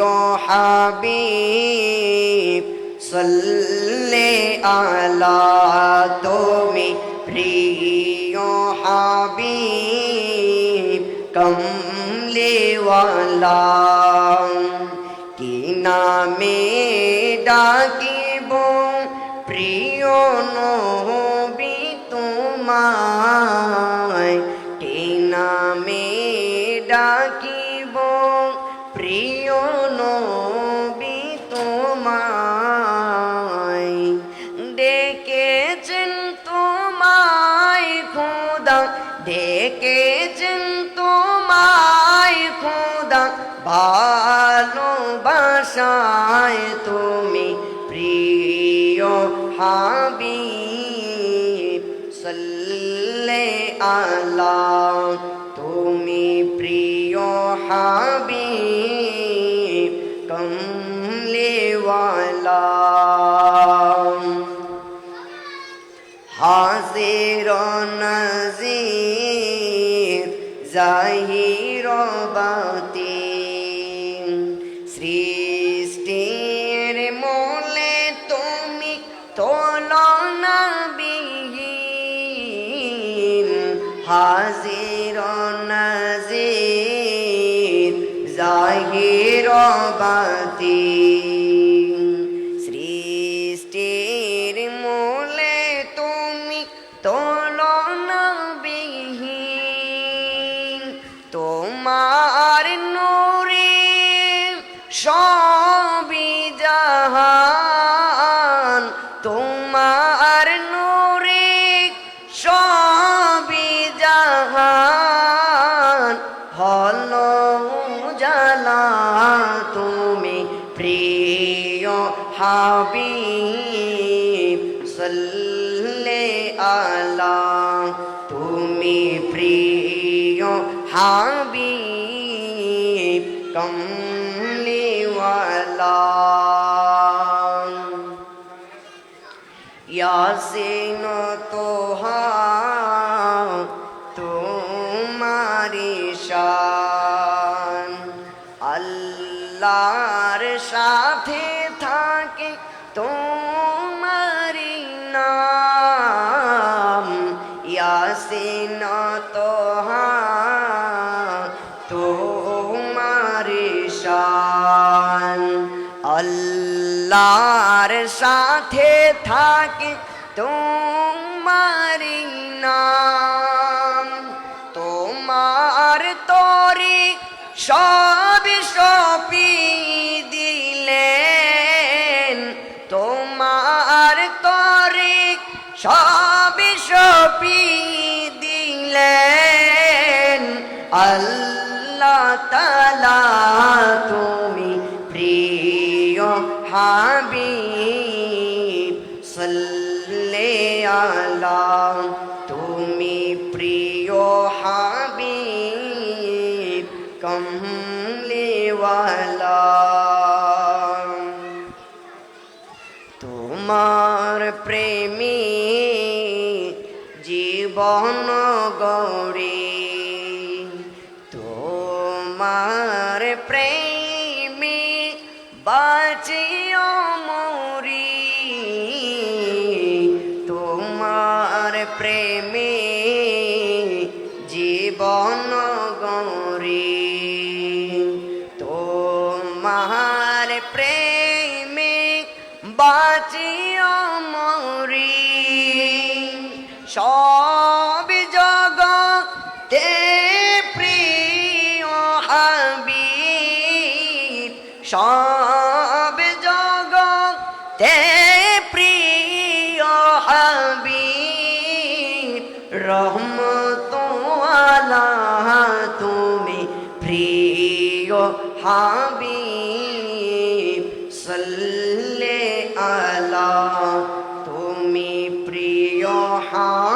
প্রিয় হাবিব সল্লে আলা তুমি প্রিয় হাবিব কমলেওয়ালা কি নামে ডাকিব, প্রিয় নবী তোমায়। কি নামে ডাকিব প্রিয় নবী তোমায় ডেকেছেন তোমায় খোদা, ডেকেছেন তোমায় খোদা। ভালোবাসায় তুমি প্রিয় হাবিব, সাল্লে আলা কমলেওয়ালা হাজির নজির জাহির বাতি সৃষ্টির মূলে তুমি তোলনা বিহীন হাজির নজির জাহির বাতি সৃষ্টির মূলে তুমি তোলনা বিহীন তোমার নূরে সবই হাবিব সাল্লে আলা। তুমি প্রিয় হাবিব কমলিওয়ালা। ইয়াসিন তোহা তোমারি শান। আল্লাহর সাথে থাকে তোমারি নাম, ইয়াসিন তোহা, তোমারি শান। আল্লাহর সাথে থাকে তোমারি নাম। তোমার তরি সব সপি সব সপি দিলেন আল্লাহ তালা তুমি প্রিয় হাবিব সাল্লে আলা তুমি প্রিয় হাবিব কমলেওয়ালা তোমার প্রেমী জীবন গৌরী তোমার প্রেমী বাঁচিও মরি তোমার প্রেমে জীবন গৌরী তোমার প্রেমে বাঁচিও নবী জগতে প্রিয় হাবিব, সব জগতে প্রিয় হাবিব রহমত তুমি প্রিয় হাবিব, সাল্লে আলা, তুমি প্রিয় হা